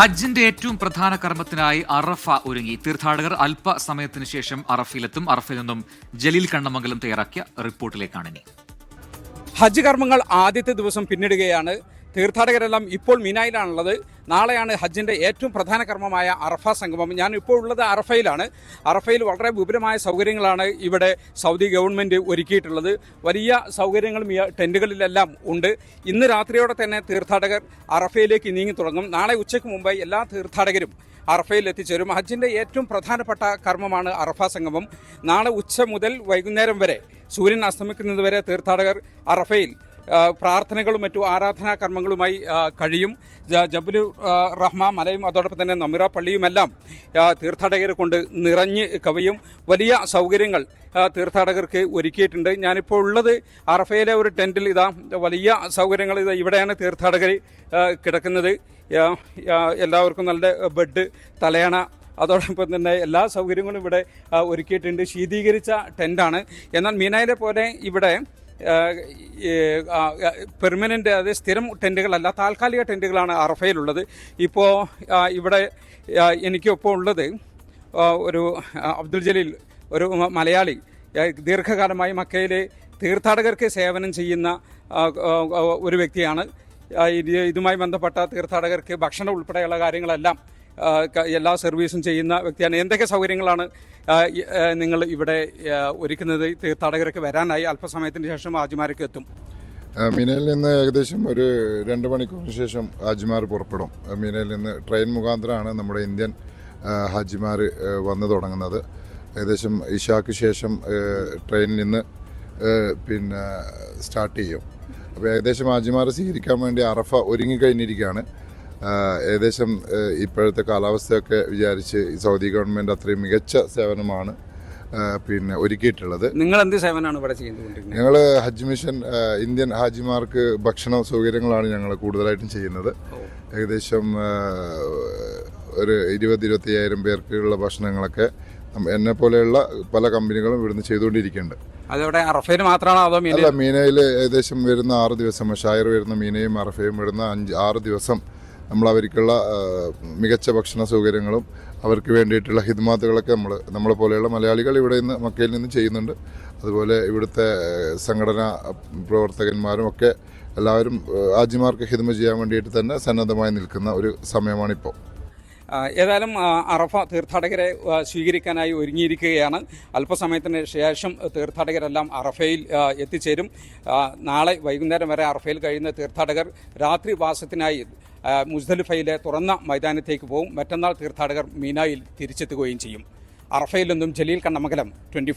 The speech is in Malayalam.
ഹജ്ജിന്റെ ഏറ്റവും പ്രധാന കർമ്മത്തിനായി അറഫ ഒരുങ്ങി. തീർത്ഥാടകർ അല്പ സമയത്തിന് ശേഷം അറഫയിലെത്തും അറഫയിൽ നിന്നും ജലീൽ കണ്ണമംഗലം തയ്യാറാക്കിയ റിപ്പോർട്ടിലേക്കാണ് ഇനി. ഹജ്ജ് കർമ്മങ്ങൾ ആദ്യത്തെ ദിവസം പിന്നിടുകയാണ്. തീർത്ഥാടകരെല്ലാം ഇപ്പോൾ മിനായിലാണുള്ളത്. നാളെയാണ് ഹജ്ജിന്റെ ഏറ്റവും പ്രധാന കർമ്മമായ അറഫ സംഗമം. ഞാൻ ഇപ്പോൾ ഉള്ളത് അറഫയിലാണ്. അറഫയിൽ വളരെ വിപുലമായ സൗകര്യങ്ങളാണ് ഇവിടെ സൗദി ഗവൺമെന്റ് ഒരുക്കിയിട്ടുള്ളത്. വലിയ സൗകര്യങ്ങളും ടെന്റുകളിലെല്ലാം ഉണ്ട്. ഇന്ന് രാത്രിയോടെ തന്നെ തീർത്ഥാടകർ അറഫയിലേക്ക് നീങ്ങി തുടങ്ങും. നാളെ ഉച്ചയ്ക്ക് മുമ്പ് എല്ലാ തീർത്ഥാടകരും അറഫയിൽ എത്തിച്ചേരും. ഹജ്ജിന്റെ ഏറ്റവും പ്രധാനപ്പെട്ട കർമ്മമാണ് അറഫ സംഗമം. നാളെ ഉച്ച മുതൽ വൈകുന്നേരം വരെ സൂര്യൻ അസ്തമിക്കുന്നതുവരെ തീർത്ഥാടകർ അറഫയിൽ പ്രാർത്ഥനകളും മറ്റു ആരാധനാ കർമ്മങ്ങളുമായി കഴിയും. ജബുലു റഹ്മ മലയും അതോടൊപ്പം തന്നെ നമിറ പള്ളിയുമെല്ലാം തീർത്ഥാടകരെ കൊണ്ട് നിറഞ്ഞ് കവിയും. വലിയ സൗകര്യങ്ങൾ തീർത്ഥാടകർക്ക് ഒരുക്കിയിട്ടുണ്ട്. ഞാനിപ്പോൾ ഉള്ളത് അറഫയിലെ ഒരു ടെന്റിൽ ഇതാ വലിയ സൗകര്യങ്ങൾ ഇതാ ഇവിടെയാണ് തീർത്ഥാടകർ കിടക്കുന്നത്. എല്ലാവർക്കും നല്ല ബെഡ് തലയണ അതോടൊപ്പം തന്നെ എല്ലാ സൗകര്യങ്ങളും ഇവിടെ ഒരുക്കിയിട്ടുണ്ട്. ശീതീകരിച്ച ടെന്റാണ് എന്നാൽ മീനായിലെ പോലെ ഇവിടെ പെർമനന്റ് അത് സ്ഥിരം ടെന്റുകളല്ല താൽക്കാലിക ടെന്റുകളാണ് അറഫയിലുള്ളത്. ഇപ്പോൾ ഇവിടെ എനിക്കൊപ്പം ഉള്ളത് ഒരു അബ്ദുൽ ജലീൽ ഒരു മലയാളി. ദീർഘകാലമായി മക്കയിലെ തീർത്ഥാടകർക്ക് സേവനം ചെയ്യുന്ന ഒരു വ്യക്തിയാണ്. ഇതുമായി ബന്ധപ്പെട്ട തീർത്ഥാടകർക്ക് ഭക്ഷണം ഉൾപ്പെടെയുള്ള കാര്യങ്ങളെല്ലാം എല്ലാ സർവീസും ചെയ്യുന്ന വ്യക്തിയാണ്. എന്തൊക്കെ സൗകര്യങ്ങളാണ് നിങ്ങൾ ഇവിടെ ഒരുക്കുന്നത്? തീർത്ഥാടകർക്ക് വരാനായി അല്പസമയത്തിന് ശേഷം ആജിമാരൊക്കെ എത്തും. മീനയിൽ നിന്ന് ഏകദേശം ഒരു രണ്ട് മണിക്കൂറിന് ശേഷം ഹാജിമാർ പുറപ്പെടും. മീനയിൽ നിന്ന് ട്രെയിൻ മുഖാന്തരമാണ് നമ്മുടെ ഇന്ത്യൻ ഹാജിമാർ വന്നു തുടങ്ങുന്നത്. ഏകദേശം ഇഷാക്ക് ശേഷം ട്രെയിനിൽ നിന്ന് പിന്നെ സ്റ്റാർട്ട് ചെയ്യും. അപ്പോൾ ഏകദേശം ഹാജിമാർ സ്വീകരിക്കാൻ വേണ്ടി അറഫ ഒരുങ്ങിക്കഴിഞ്ഞിരിക്കുകയാണ്. ഏകദേശം ഇപ്പോഴത്തെ കാലാവസ്ഥയൊക്കെ വിചാരിച്ച് സൗദി ഗവൺമെന്റ് അത്രയും മികച്ച സേവനമാണ് പിന്നെ ഒരുക്കിയിട്ടുള്ളത്. നിങ്ങൾ എന്ത് സേവനമാണ് ഇവിടെ ചെയ്തുകൊണ്ടിരിക്കുന്നത് ഞങ്ങൾ ഹജ്ജ് മിഷൻ ഇന്ത്യൻ ഹാജിമാർക്ക് ഭക്ഷണ സൗകര്യങ്ങളാണ് ഞങ്ങൾ കൂടുതലായിട്ടും ചെയ്യുന്നത്. ഏകദേശം ഒരു ഇരുപത് ഇരുപത്തയ്യായിരം പേർക്കുള്ള ഭക്ഷണങ്ങളൊക്കെ എന്നെ പോലെയുള്ള പല കമ്പനികളും ഇവിടുന്ന് ചെയ്തുകൊണ്ടിരിക്കുന്നുണ്ട്. അതവിടെ അറഫയിൽ മാത്രമാണോ അതോ മീന അല്ല മീനയിൽ ഏകദേശം വരുന്ന ആറ് ദിവസം ഷായർ വരുന്ന മീനയും അറഫയും വരുന്ന അഞ്ച് ആറ് ദിവസം നമ്മൾ അവർക്കുള്ള മികച്ച ഭക്ഷണ സൗകര്യങ്ങളും അവർക്ക് വേണ്ടിയിട്ടുള്ള ഹിദ്മാത്തുകളൊക്കെ നമ്മൾ നമ്മളെ പോലെയുള്ള മലയാളികൾ ഇവിടെ നിന്ന് മക്കയിൽ നിന്ന് ചെയ്യുന്നുണ്ട്. അതുപോലെ ഇവിടുത്തെ സംഘടനാ പ്രവർത്തകന്മാരും ഒക്കെ എല്ലാവരും ആജിമാർക്ക് ഹിദ്മ ചെയ്യാൻ വേണ്ടിയിട്ട് തന്നെ സന്നദ്ധമായി നിൽക്കുന്ന ഒരു സമയമാണിപ്പോൾ ഏതായാലും അറഫ തീർത്ഥാടകരെ സ്വീകരിക്കാനായി ഒരുങ്ങിയിരിക്കുകയാണ്. അല്പസമയത്തിന് ശേഷം തീർത്ഥാടകരെല്ലാം അറഫയിൽ എത്തിച്ചേരും. നാളെ വൈകുന്നേരം വരെ അറഫയിൽ കഴിയുന്ന തീർത്ഥാടകർ രാത്രി വാസത്തിനായി ആ, മുസ്ദലിഫയിലെ തുറന്ന മൈതാനത്തേക്ക് പോകും മറ്റന്നാൾ തീർത്ഥാടകർ മീനായിൽ തിരിച്ചെത്തുകയും ചെയ്യും. അറഫയിൽ നിന്നും ജലീൽ കണ്ണമംഗലം ട്വന്റി